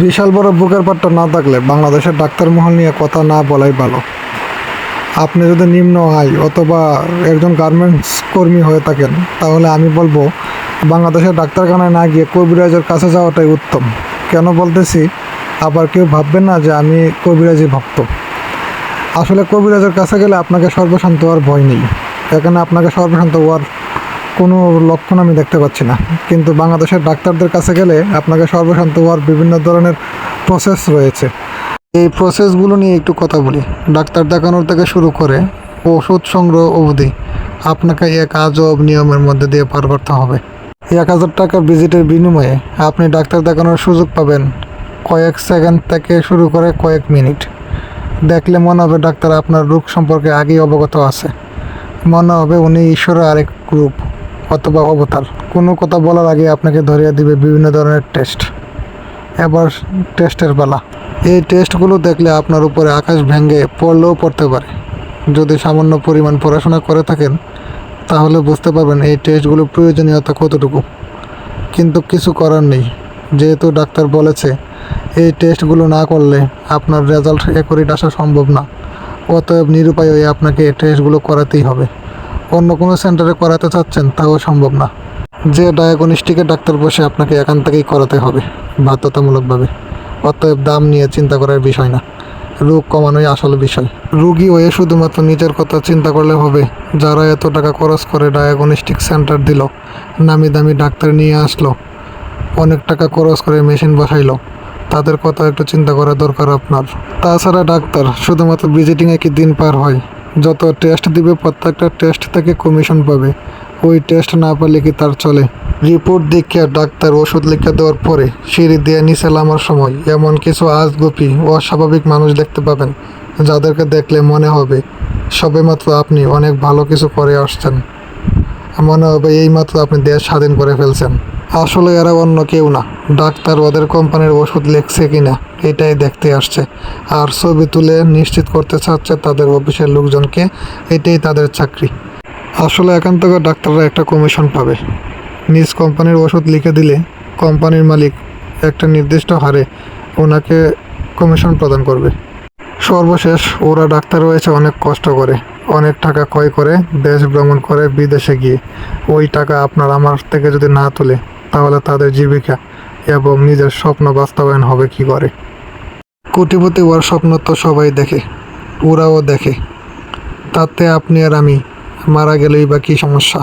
বিশাল বড় বুকের পাট্টা না থাকলে বাংলাদেশের ডাক্তার মহল নিয়ে কথা না বলাই ভালো। আপনি যদি নিম্ন আয় অথবা একজন গার্মেন্টস কর্মী হয়ে থাকেন, তাহলে আমি বলব বাংলাদেশের ডাক্তারখানায় না গিয়ে কবিরাজের কাছে যাওয়াটাই উত্তম। কেন বলতেছি? আবার কেউ ভাববেন না যে আমি কবিরাজি ভক্ত। আসলে কবিরাজের কাছে গেলে আপনাকে সর্বশান্ত হওয়ার ভয় নেই। এখানে আপনাকে সর্বশান্ত হওয়ার কোনো লক্ষণ আমি দেখতে পাচ্ছি না। কিন্তু বাংলাদেশের ডাক্তারদের কাছে গেলে আপনাকে সর্বশান্ত হওয়ার বিভিন্ন ধরনের প্রসেস রয়েছে। এই প্রসেসগুলো নিয়ে একটু কথা বলি। ডাক্তার দেখানোর থেকে শুরু করে ওষুধ সংগ্রহ অবধি আপনাকে এক আজব নিয়মের মধ্যে দিয়ে পার করতে হবে। এক হাজার টাকা ভিজিটের বিনিময়ে আপনি ডাক্তার দেখানোর সুযোগ পাবেন কয়েক সেকেন্ড থেকে শুরু করে কয়েক মিনিট দেখলে মনে হবে ডাক্তার আপনার রোগ সম্পর্কে আগেই অবগত আছে। মনে হবে উনি ঈশ্বরের আরেক রূপ। অথবা অবতার। কোনো কথা বলার আগে আপনাকে ধরিয়ে দিবে বিভিন্ন ধরনের টেস্ট এবার টেস্টের বেলা। এই টেস্টগুলো দেখলে আপনার উপরে আকাশ ভেঙে পড়লেও পড়তে পারে। যদি সামান্য পরিমাণ পড়াশোনা করে থাকেন, তাহলে বুঝতে পারবেন এই টেস্টগুলো প্রয়োজনীয়তা কতটুকু। কিন্তু কিছু করার নেই। যেহেতু ডাক্তার বলেছে, এই টেস্টগুলো না করলে আপনার রেজাল্ট অ্যাকুরেট আসা সম্ভব না। অতএব নিরুপায় হয়ে আপনাকে টেস্টগুলো করাতেই হবে। অন্য কোনো সেন্টারে করাতে চাচ্ছেন, তাও সম্ভব না। যে ডায়াগনস্টিকের ডাক্তার বসে আপনাকে এখান থেকেই করাতে হবে, বাধ্যতামূলকভাবে। অতএব দাম নিয়ে চিন্তা করার বিষয় না। রোগ কমানোই আসল বিষয়। রুগী হয়ে শুধুমাত্র নিজের কথা চিন্তা করলে হবে। যারা এত টাকা খরচ করে ডায়াগনস্টিক সেন্টার দিল, নামি দামি ডাক্তার নিয়ে আসলো, অনেক টাকা খরচ করে মেশিন বসাইলো, তাদের কথা একটু চিন্তা করা দরকার আপনার। তাছাড়া ডাক্তার, শুধুমাত্র ভিজিটিংয়ে কি দিন পার হয়? যত টেস্ট দিবে, প্রত্যেকটা টেস্ট থেকে কমিশন পাবে। ওই টেস্ট না পেলে কি তার চলে? রিপোর্ট দেখিয়া ডাক্তার ওষুধ লিখে দেওয়ার পরে সিঁড়ি দিয়ে নিচে নামার সময় এমন কিছু আজগুপি অস্বাভাবিক মানুষ দেখতে পাবেন, যাদেরকে দেখলে মনে হবে সবেমাত্র আপনি অনেক ভালো কিছু করে আসছেন। মনে হবে এইমাত্র আপনি দেশ স্বাধীন করে ফেলছেন। আসলে এরা অন্য কেউ না। ডাক্তার ওদের কোম্পানির ওষুধ লিখছে কিনা এটাই দেখতে আসছে। আর ছবি তুলে নিশ্চিত করতে চাচ্ছে তাদের অফিসের লোকজনকে, এটাই তাদের চাকরি। আসলে এখান থেকে ডাক্তাররা একটা কমিশন পাবে। নিজ কোম্পানির ওষুধ লিখে দিলে কোম্পানির মালিক একটা নির্দিষ্ট হারে ওনাকে কমিশন প্রদান করবে। সর্বশেষ, ওরা ডাক্তার রয়েছে অনেক কষ্ট করে, অনেক টাকা ক্ষয় করে, দেশ ভ্রমণ করে বিদেশে গিয়ে। ওই টাকা আপনার আমার থেকে যদি না তোলে তাহলে তাদের জীবিকা এবং নিজের স্বপ্ন বাস্তবায়ন হবে কি করে? কোটিপতি ওর স্বপ্ন তো সবাই দেখে, ওরাও দেখে। তাতে আপনি আর আমি মারা গেলেই বা কী সমস্যা?